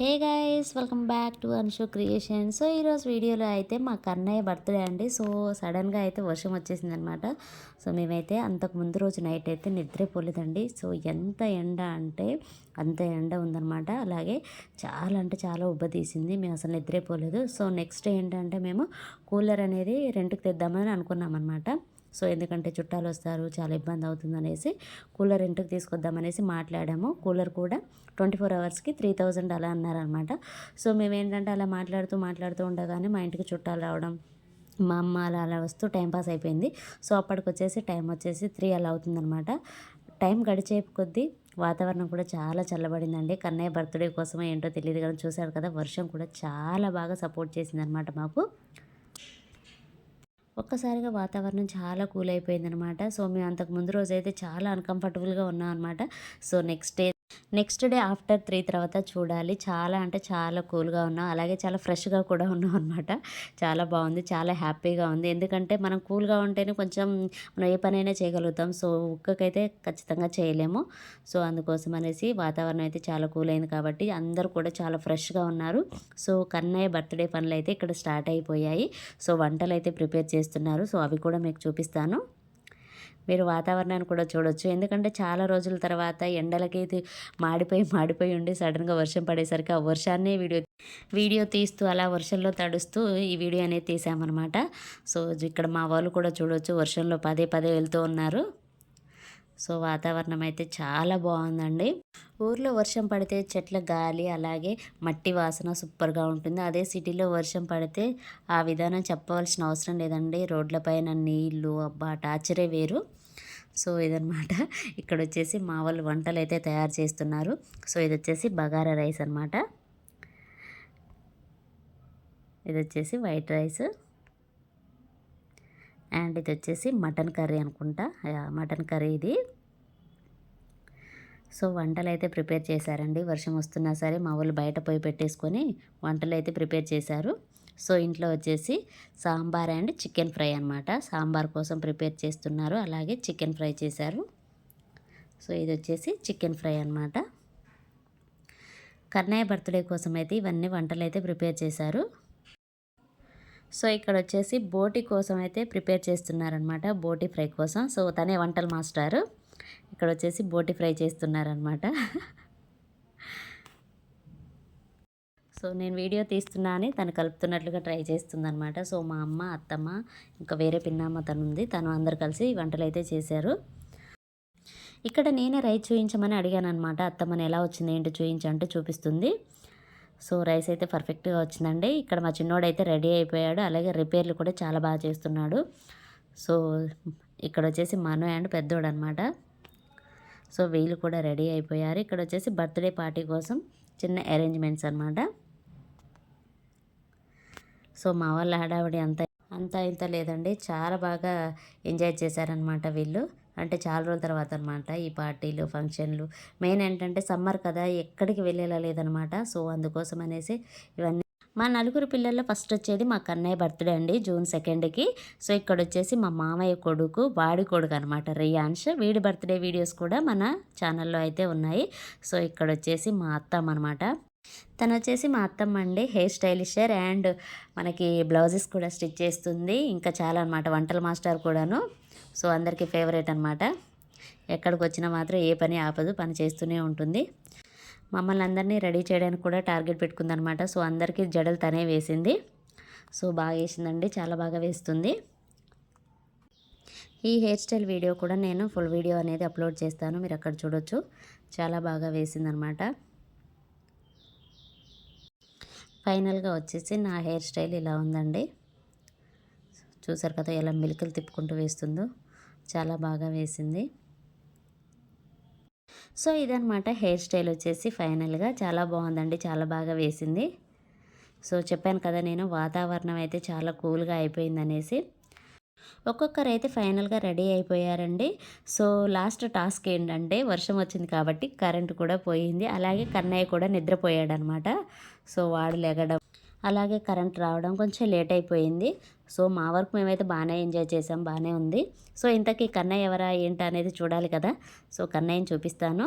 Hey guys welcome back to Ansho creation. So ఈరోజు వీడియోలో అయితే మా కన్నయ్య బర్త్డే అండి. సో సడన్గా అయితే వర్షం వచ్చేసింది అనమాట సో మేమైతే అంతకు ముందు రోజు నైట్ అయితే నిద్రపోలేదండి సో ఎంత ఎండ అంటే అంత ఎండ ఉందన్నమాట. అలాగే చాలా అంటే చాలా ఉబ్బతీసింది మేము అసలు నిద్రపోలేదు సో నెక్స్ట్ ఏంటంటే మేము కూలర్ అనేది రెంట్కి తెద్దామని అనుకున్నాం అనమాట సో ఎందుకంటే చుట్టాలు వస్తారు చాలా ఇబ్బంది అవుతుంది అనేసి కూలర్ ఇంటికి తీసుకొద్దామనేసి మాట్లాడాము. కూలర్ కూడా ట్వంటీ ఫోర్ అవర్స్కి త్రీ థౌజండ్ అలా అన్నారనమాట. సో మేము ఏంటంటే అలా మాట్లాడుతూ మాట్లాడుతూ ఉండగానే మా ఇంటికి చుట్టాలు రావడం మా అమ్మ అలా అలా వస్తూ టైంపాస్ అయిపోయింది. సో అప్పటికి వచ్చేసి టైం వచ్చేసి త్రీ అలా అవుతుందనమాట. టైం గడిచే కొద్దీ వాతావరణం కూడా చాలా చల్లబడిందండి. కన్నయ్య బర్త్డే కోసం ఏంటో తెలియదు కానీ చూశారు కదా వర్షం కూడా చాలా బాగా సపోర్ట్ చేసిందనమాట మాకు. ఒక్కసారిగా వాతావరణం చాలా కూల్ అయిపోయిందనమాట సో మేము అంతకు ముందు రోజైతే చాలా అన్కంఫర్టబుల్గా ఉన్నాం అనమాట so next day next day after three తర్వాత చూడాలి. చాలా అంటే చాలా కూల్గా ఉన్నాం. అలాగే చాలా ఫ్రెష్గా కూడా ఉన్నాం అనమాట చాలా బాగుంది. చాలా హ్యాపీగా ఉంది. ఎందుకంటే మనం కూల్గా ఉంటేనే కొంచెం మనం ఏ పనైనా చేయగలుగుతాం. సో ఉక్కకైతే ఖచ్చితంగా చేయలేము. సో అందుకోసం అనేసి వాతావరణం అయితే చాలా కూల్ అయింది కాబట్టి అందరూ కూడా చాలా ఫ్రెష్గా ఉన్నారు. సో కన్నయ్య బర్త్డే పనులు అయితే ఇక్కడ స్టార్ట్ అయిపోయాయి. సో వంటలు అయితే ప్రిపేర్ చేస్తున్నారు. సో అవి కూడా మీకు చూపిస్తాను. మీరు వాతావరణాన్ని కూడా చూడొచ్చు. ఎందుకంటే చాలా రోజుల తర్వాత ఎండలకి మాడిపోయి మాడిపోయి ఉండి సడన్గా వర్షం పడేసరికి ఆ వర్షాన్నే వీడియో వీడియో తీస్తూ అలా వర్షంలో తడుస్తూ ఈ వీడియో అనేది తీసామన్నమాట. సో ఇక్కడ మా వాళ్ళు కూడా చూడొచ్చు వర్షంలో పదే పదే వెళ్తూ ఉన్నారు. సో వాతావరణం అయితే చాలా బాగుందండి. ఊర్లో వర్షం పడితే చెట్ల గాలి అలాగే మట్టి వాసన సూపర్గా ఉంటుంది. అదే సిటీలో వర్షం పడితే ఆ విధానం చెప్పవలసిన అవసరం లేదండి. రోడ్లపైన నీళ్ళు అబ్బా టాచరే వేరు. సో ఇదనమాట ఇక్కడ వచ్చేసి మా వాళ్ళు వంటలు అయితే తయారు చేస్తున్నారు. సో ఇది వచ్చేసి బగారా రైస్ అనమాట ఇది వచ్చేసి వైట్ రైస్. అండ్ ఇది వచ్చేసి మటన్ కర్రీ అనుకుంటా. మటన్ కర్రీ ఇది. సో వంటలు అయితే ప్రిపేర్ చేశారండి. వర్షం వస్తున్నా సరే మా వాళ్ళు బయట పోయి పెట్టేసుకొని వంటలు అయితే ప్రిపేర్ చేశారు. సో ఇంట్లో వచ్చేసి సాంబార్ అండ్ చికెన్ ఫ్రై అనమాట సాంబార్ కోసం ప్రిపేర్ చేస్తున్నారు. అలాగే చికెన్ ఫ్రై చేశారు. సో ఇది వచ్చేసి చికెన్ ఫ్రై అనమాట కన్నయ్య బర్త్డే కోసం అయితే ఇవన్నీ వంటలు అయితే ప్రిపేర్ చేశారు. సో ఇక్కడ వచ్చేసి బోటి కోసం అయితే ప్రిపేర్ చేస్తున్నారనమాట బోటి ఫ్రై కోసం. సో తనే వంటల మాస్టారు. ఇక్కడ వచ్చేసి బోటి ఫ్రై చేస్తున్నారనమాట సో నేను వీడియో తీస్తున్నా అని తను కలుపుతున్నట్లుగా ట్రై చేస్తుందనమాట సో మా అమ్మ అత్తమ్మ ఇంకా వేరే పిన్నమ్మ తను ఉంది తను అందరు కలిసి వంటలు అయితే చేశారు. ఇక్కడ నేనే రైస్ చూపించమని అడిగాను అనమాట అత్తమ్మని ఎలా వచ్చింది ఏంటి చూపించంటే చూపిస్తుంది. సో రైస్ అయితే పర్ఫెక్ట్గా వచ్చిందండి. ఇక్కడ మా చిన్నోడైతే రెడీ అయిపోయాడు. అలాగే రిపేర్లు కూడా చాలా బాగా చేస్తున్నాడు. సో ఇక్కడ వచ్చేసి మను అండ్ పెద్దోడు అనమాట సో వీళ్ళు కూడా రెడీ అయిపోయారు. ఇక్కడ వచ్చేసి బర్త్డే పార్టీ కోసం చిన్న అరేంజ్మెంట్స్ అనమాట సో మా వాళ్ళ హడావిడి అంత అంత ఇంత లేదండి. చాలా బాగా ఎంజాయ్ చేశారనమాట వీళ్ళు. అంటే చాలా రోజుల తర్వాత అనమాట ఈ పార్టీలు ఫంక్షన్లు. మెయిన్ ఏంటంటే సమ్మర్ కదా ఎక్కడికి వెళ్ళేలా లేదనమాట సో అందుకోసం అనేసి ఇవన్నీ. మా నలుగురు పిల్లల్లో ఫస్ట్ వచ్చేది మా కన్నయ్య బర్త్డే అండి జూన్ సెకండ్కి. సో ఇక్కడ వచ్చేసి మా మామయ్య కొడుకు వాడి కొడుకు అనమాట రియాన్ష్ వీడి బర్త్డే వీడియోస్ కూడా మన ఛానల్లో అయితే ఉన్నాయి. సో ఇక్కడ వచ్చేసి మా అత్తమ్మ అనమాట తను వచ్చేసి మా అత్తమ్మ అండి హెయిర్ స్టైలిషర్ అండ్ మనకి బ్లౌజెస్ కూడా స్టిచ్ చేస్తుంది. ఇంకా చాలా అనమాట వంటల మాస్టర్ కూడాను. సో అందరికీ ఫేవరెట్ అనమాట ఎక్కడికి వచ్చినా మాత్రం ఏ పని ఆపదు పని చేస్తూనే ఉంటుంది. మమ్మల్ని అందరినీ రెడీ చేయడానికి కూడా టార్గెట్ పెట్టుకుందనమాట సో అందరికీ జడలు తనే వేసింది. సో బాగా వేసిందండి చాలా బాగా వేస్తుంది. ఈ హెయిర్ స్టైల్ వీడియో కూడా నేను ఫుల్ వీడియో అనేది అప్లోడ్ చేస్తాను మీరు అక్కడ చూడొచ్చు. చాలా బాగా వేసిందనమాట ఫైనల్గా వచ్చేసి నా హెయిర్ స్టైల్ ఇలా ఉందండి. చూసారు కదా ఎలా మిల్కలు తిప్పుకుంటూ వేస్తుందో. చాలా బాగా వేసింది. సో ఇదనమాట హెయిర్ స్టైల్ వచ్చేసి ఫైనల్గా. చాలా బాగుందండి. చాలా బాగా వేసింది. సో చెప్పాను కదా నేను వాతావరణం అయితే చాలా కూల్గా అయిపోయింది అనేసి ఒక్కొక్కరు అయితే ఫైనల్గా రెడీ అయిపోయారండి. సో లాస్ట్ టాస్క్ ఏంటంటే వర్షం వచ్చింది కాబట్టి కరెంట్ కూడా పోయింది. అలాగే కన్నయ్య కూడా నిద్రపోయాడనమాట సో వాడు లెగడం. అలాగే కరెంట్ రావడం కొంచెం లేట్ అయిపోయింది. సో మా వర్క్ మేమైతే బాగానే ఎంజాయ్ చేసాం బాగానే ఉంది. సో ఇంతకీ కన్నయ్య ఎవరా ఏంటి అనేది చూడాలి కదా. సో కన్నయ్యని చూపిస్తాను.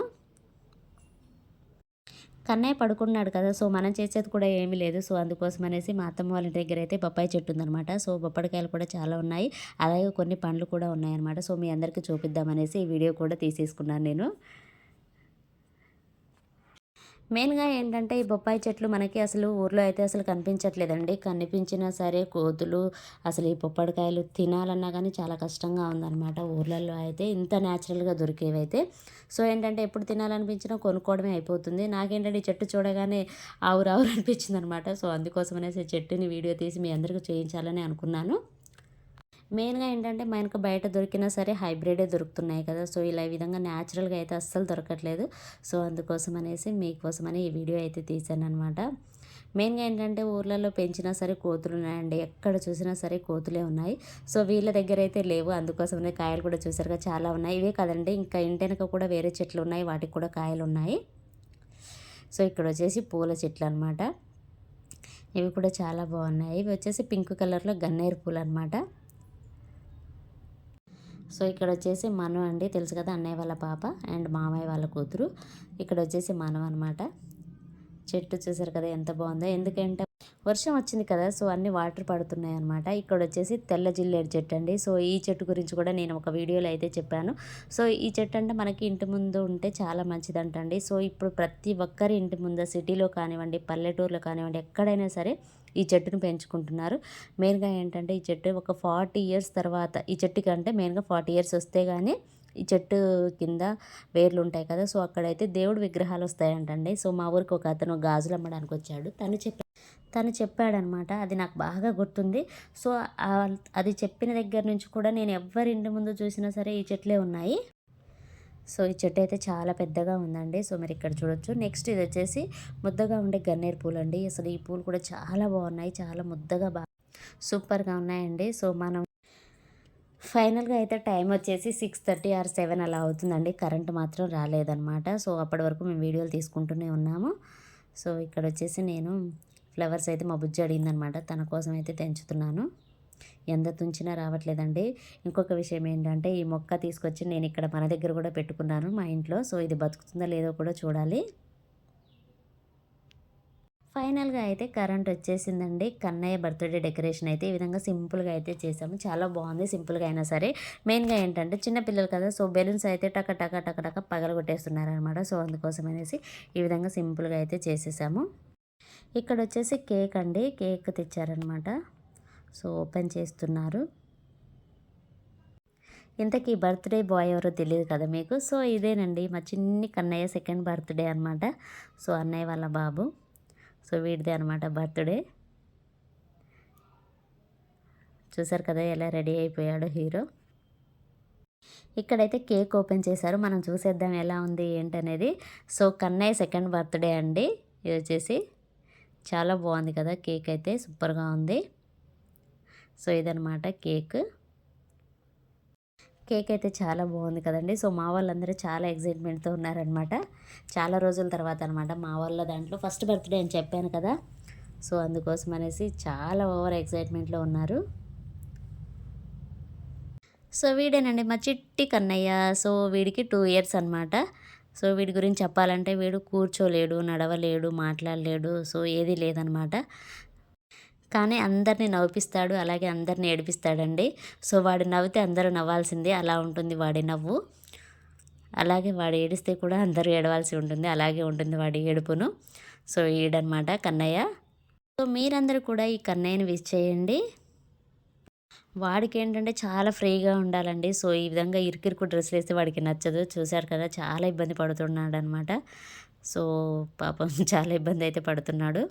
కన్నయ్య పడుకున్నాడు కదా సో మనం చేసేది కూడా ఏమీ లేదు. సో అందుకోసం అనేసి మా అత్తమ్మ వాళ్ళ దగ్గర అయితే బొప్పాయి చెట్టు ఉందనమాట సో బొప్పడికాయలు కూడా చాలా ఉన్నాయి. అలాగే కొన్ని పండ్లు కూడా ఉన్నాయన్నమాట. సో మీ అందరికీ చూపిద్దామనేసి ఈ వీడియో కూడా తీసేసుకున్నాను నేను. మెయిన్గా ఏంటంటే ఈ బొప్పాయి చెట్లు మనకి అసలు ఊర్లో అయితే అసలు కనిపించట్లేదండి. కనిపించినా సరే కోతులు అసలు ఈ బొప్పడికాయలు తినాలన్నా కానీ చాలా కష్టంగా ఉందన్నమాట ఊర్లలో అయితే. ఇంత న్యాచురల్గా దొరికేవైతే. సో ఏంటంటే ఎప్పుడు తినాలనిపించినా కొనుక్కోవడమే అయిపోతుంది. నాకేంటంటే ఈ చెట్టు చూడగానే ఆవురావురు అనిపించింది అనమాట సో అందుకోసమనేసి చెట్టుని వీడియో తీసి మీ అందరికీ చేయించాలని అనుకున్నాను. మెయిన్గా ఏంటంటే మనకు బయట దొరికినా సరే హైబ్రిడే దొరుకుతున్నాయి కదా. సో ఇలా ఈ విధంగా న్యాచురల్గా అయితే అస్సలు దొరకట్లేదు. సో అందుకోసం అనేసి మీకోసమని ఈ వీడియో అయితే తీశాను అనమాట మెయిన్గా ఏంటంటే ఊర్లలో పెంచినా సరే కోతులు ఉన్నాయండి. ఎక్కడ చూసినా సరే కోతులే ఉన్నాయి. సో వీళ్ళ దగ్గర అయితే లేవు. అందుకోసమనే కాయలు కూడా చూసారుగా చాలా ఉన్నాయి. ఇవే కదండి. ఇంకా ఇంటెనక కూడా వేరే చెట్లు ఉన్నాయి. వాటికి కూడా కాయలు ఉన్నాయి. సో ఇక్కడ వచ్చేసి పూల చెట్లు అనమాట ఇవి కూడా చాలా బాగున్నాయి. ఇవి వచ్చేసి పింక్ కలర్లో గన్నేరు పూలు అనమాట సో ఇక్కడ వచ్చేసి మనం అండి. తెలుసు కదా అన్నయ్య వాళ్ళ పాప అండ్ మామయ్య వాళ్ళ కూతురు. ఇక్కడ వచ్చేసి మనం అనమాట చెట్టు చూసారు కదా ఎంత బాగుందో. ఎందుకంటే వర్షం వచ్చింది కదా సో అన్ని వాటర్ పడుతున్నాయి అనమాట ఇక్కడ వచ్చేసి తెల్ల జిల్లేడు చెట్టు అండి. సో ఈ చెట్టు గురించి కూడా నేను ఒక వీడియోలో అయితే చెప్పాను. సో ఈ చెట్టు అంటే మనకి ఇంటి ముందు ఉంటే చాలా మంచిదంటండి. సో ఇప్పుడు ప్రతి ఒక్కరి ఇంటి ముందు సిటీలో కానివ్వండి పల్లెటూరులో కానివ్వండి ఎక్కడైనా సరే ఈ చెట్టును పెంచుకుంటున్నారు. మెయిన్గా ఏంటంటే ఈ చెట్టు ఒక ఫార్టీ ఇయర్స్ తర్వాత ఈ చెట్టుకి అంటే మెయిన్గా ఫార్టీ ఇయర్స్ వస్తే కానీ ఈ చెట్టు కింద వేర్లు ఉంటాయి కదా సో అక్కడైతే దేవుడు విగ్రహాలు వస్తాయంటండి. సో మా ఊరికి ఒక అతను గాజులు అమ్మడానికి వచ్చాడు. తను చెప్పి తను చెప్పాడనమాట అది నాకు బాగా గుర్తుంది. సో అది చెప్పిన దగ్గర నుంచి కూడా నేను ఎవరి ఇంటి ముందు చూసినా సరే ఈ చెట్లే ఉన్నాయి. సో ఈ చెట్టు అయితే చాలా పెద్దగా ఉందండి. సో మీరు ఇక్కడ చూడొచ్చు. నెక్స్ట్ ఇది వచ్చేసి ముద్దగా ఉండే గన్నేరు పూలు అండి అసలు ఈ పూలు కూడా చాలా బాగున్నాయి. చాలా ముద్దగా బాగా సూపర్గా ఉన్నాయండి. సో మనం ఫైనల్గా అయితే టైం వచ్చేసి సిక్స్ థర్టీ ఆర్ సెవెన్ అలా అవుతుందండి. కరెంట్ మాత్రం రాలేదనమాట సో అప్పటి వరకు మేము వీడియోలు తీసుకుంటూనే ఉన్నాము. సో ఇక్కడ వచ్చేసి నేను ఫ్లవర్స్ అయితే మా బుజ్జి అడిగిందనమాట తన కోసం అయితే తెంచుతున్నాను. ఎంత తుంచినా రావట్లేదండి. ఇంకొక విషయం ఏంటంటే ఈ మొక్క తీసుకొచ్చి నేను ఇక్కడ మన దగ్గర కూడా పెట్టుకున్నాను మా ఇంట్లో. సో ఇది బతుకుతుందో లేదో కూడా చూడాలి. ఫైనల్గా అయితే కరెంట్ వచ్చేసిందండి. కన్నయ్య బర్త్డే డెకరేషన్ అయితే ఈ విధంగా సింపుల్గా అయితే చేసాము చాలా బాగుంది సింపుల్గా అయినా సరే. మెయిన్గా ఏంటంటే చిన్నపిల్లలు కదా సో బెలూన్స్ అయితే టక టక టక టక పగల కొట్టేస్తున్నారనమాట సో అందుకోసం అనేసి ఈ విధంగా సింపుల్గా అయితే చేసేసాము. ఇక్కడ వచ్చేసి కేక్ అండి. కేక్ తెచ్చారనమాట సో ఓపెన్ చేస్తున్నారు. ఇంతకీ బర్త్డే బాయ్ ఎవరో తెలియదు కదా మీకు? సో ఇదేనండి మా చిన్ని కన్నయ్య సెకండ్ బర్త్డే అనమాట సో అన్నయ్య వాళ్ళ బాబు. సో వీడిదే అనమాట బర్త్డే. చూసారు కదా ఎలా రెడీ అయిపోయాడు హీరో. ఇక్కడైతే కేక్ ఓపెన్ చేశారు. మనం చూసేద్దాం ఎలా ఉంది ఏంటనేది. సో కన్నయ్య సెకండ్ బర్త్డే అండి. ఇది వచ్చేసి చాలా బాగుంది కదా కేక్ అయితే. సూపర్గా ఉంది. సో ఇదనమాట కేక్. కేక్ అయితే చాలా బాగుంది కదండి. సో మా వాళ్ళందరూ చాలా ఎగ్జైట్మెంట్తో ఉన్నారనమాట చాలా రోజుల తర్వాత అనమాట మా వాళ్ళ దాంట్లో ఫస్ట్ బర్త్డే అని చెప్పాను కదా. సో అందుకోసం అనేసి చాలా ఓవర్ ఎగ్జైట్మెంట్లో ఉన్నారు. సో వీడేనండి మా చిట్టి కన్నయ్య. సో వీడికి టూ ఇయర్స్ అనమాట సో వీడి గురించి చెప్పాలంటే వీడు కూర్చోలేడు నడవలేడు మాట్లాడలేడు. సో ఏది లేదనమాట కానీ అందరినీ నవ్విస్తాడు అలాగే అందరిని ఏడిపిస్తాడండి. సో వాడు నవ్వితే అందరూ నవ్వాల్సిందే అలా ఉంటుంది వాడి నవ్వు. అలాగే వాడు ఏడిస్తే కూడా అందరూ ఏడవాల్సి ఉంటుంది అలాగే ఉంటుంది వాడి ఏడుపును. సో ఈడనమాట కన్నయ్య. సో మీరందరూ కూడా ఈ కన్నయ్యని విజ్ చేయండి. వాడికి ఏంటంటే చాలా ఫ్రీగా ఉండాలండి. సో ఈ విధంగా ఇరుకిరుకు డ్రెస్సులు వేస్తే వాడికి నచ్చదు. చూశారు కదా చాలా ఇబ్బంది పడుతున్నాడు అనమాట సో పాపం చాలా ఇబ్బంది అయితే పడుతున్నాడు.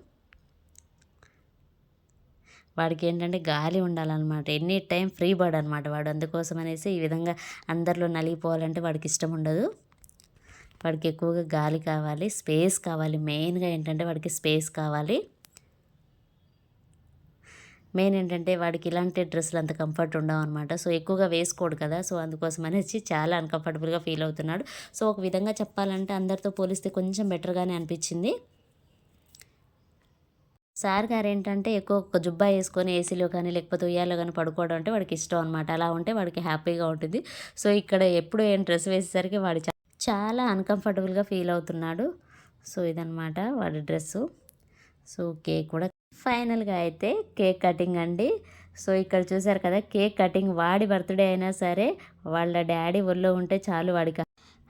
వాడికి ఏంటంటే గాలి ఉండాలన్నమాట. ఎనీ టైం ఫ్రీ బర్డ్ అనమాట వాడు. అందుకోసం అనేసి ఈ విధంగా అందరిలో నలిగిపోవాలంటే వాడికి ఇష్టం ఉండదు. వాడికి ఎక్కువగా గాలి కావాలి స్పేస్ కావాలి. మెయిన్గా ఏంటంటే వాడికి స్పేస్ కావాలి. మెయిన్ ఏంటంటే వాడికి ఇలాంటి డ్రెస్సులు అంత కంఫర్ట్ ఉండవు అనమాట సో ఎక్కువగా వేసుకోడు కదా. సో అందుకోసం అనేసి చాలా అన్కంఫర్టబుల్గా ఫీల్ అవుతున్నాడు. సో ఒక విధంగా చెప్పాలంటే అందరితో పోలిస్తే కొంచెం బెటర్గానే అనిపించింది. సార్ గారు ఏంటంటే ఎక్కువ ఒక జుబ్బా వేసుకొని ఏసీలో కానీ లేకపోతే ఉయ్యాలో కానీ పడుకోవడం అంటే వాడికి ఇష్టం అనమాట అలా ఉంటే వాడికి హ్యాపీగా ఉంటుంది. సో ఇక్కడ ఎప్పుడు ఏం డ్రెస్ వేసేసరికి వాడు చాలా అన్కంఫర్టబుల్గా ఫీల్ అవుతున్నాడు. సో ఇదనమాట వాడి డ్రెస్సు సో కేక్ కూడా ఫైనల్గా అయితే కేక్ కటింగ్ అండి. సో ఇక్కడ చూసారు కదా కేక్ కటింగ్ వాడి బర్త్డే అయినా సరే వాళ్ళ డాడీ ఒళ్ళో ఉంటే చాలు వాడికి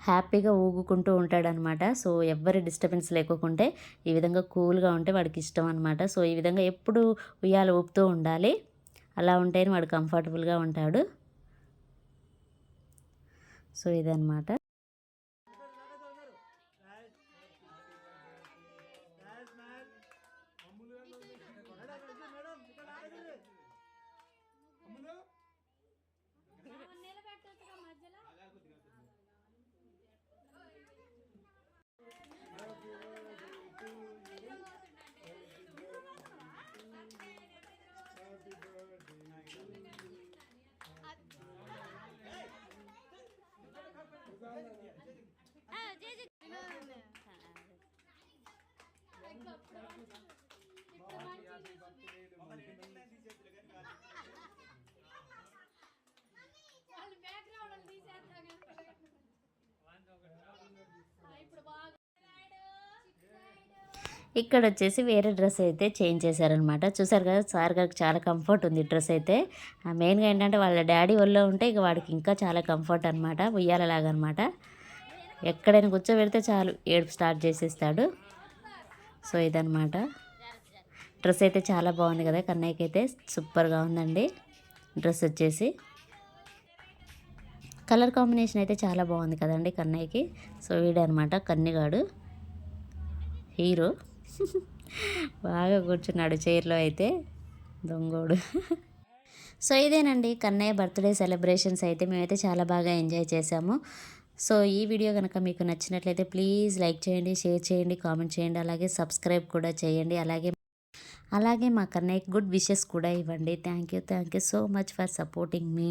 హ్యాపీగా ఊగుకుంటూ ఉంటాడనమాట. సో ఎవ్వరి డిస్టర్బెన్స్ లేకుంటే ఈ విధంగా కూల్గా ఉంటే వాడికి ఇష్టం అనమాట. సో ఈ విధంగా ఎప్పుడు ఉయ్యాల ఊపుతూ ఉండాలి. అలా ఉంటేనే వాడు కంఫర్టబుల్గా ఉంటాడు. సో ఇదనమాట. ఇప్పుడు బాగా ఇక్కడ వచ్చేసి వేరే డ్రెస్ అయితే చేంజ్ చేశారనమాట చూసారు కదా సార్ గారికి చాలా కంఫర్ట్ ఉంది డ్రెస్ అయితే. మెయిన్గా ఏంటంటే వాళ్ళ డాడీ ఒళ్ళో ఉంటే ఇక వాడికి ఇంకా చాలా కంఫర్ట్ అనమాట ఉయ్యాలలాగనమాట ఎక్కడైనా కూర్చోబెడితే చాలు ఏడుపు స్టార్ట్ చేసేస్తాడు. సో ఇదనమాట డ్రెస్ అయితే చాలా బాగుంది కదా కన్నయ్యకి అయితే సూపర్గా ఉందండి డ్రెస్ వచ్చేసి. కలర్ కాంబినేషన్ అయితే చాలా బాగుంది కదండి కన్నయ్యకి. సో వీడనమాట కన్నిగాడు హీరో. బాగా కూర్చున్నాడు చైర్లో అయితే దొంగోడు. సో ఇదేనండి కన్నయ్య బర్త్డే సెలబ్రేషన్స్ అయితే మేమైతే చాలా బాగా ఎంజాయ్ చేసాము సో ఈ వీడియో కనుక మీకు నచ్చినట్లయితే ప్లీజ్ లైక్ చేయండి షేర్ చేయండి కామెంట్ చేయండి అలాగే సబ్స్క్రైబ్ కూడా చేయండి. అలాగే అలాగే మా కన్నయ్యకి గుడ్ విషెస్ కూడా ఇవ్వండి. Thank you thank you so much for supporting me.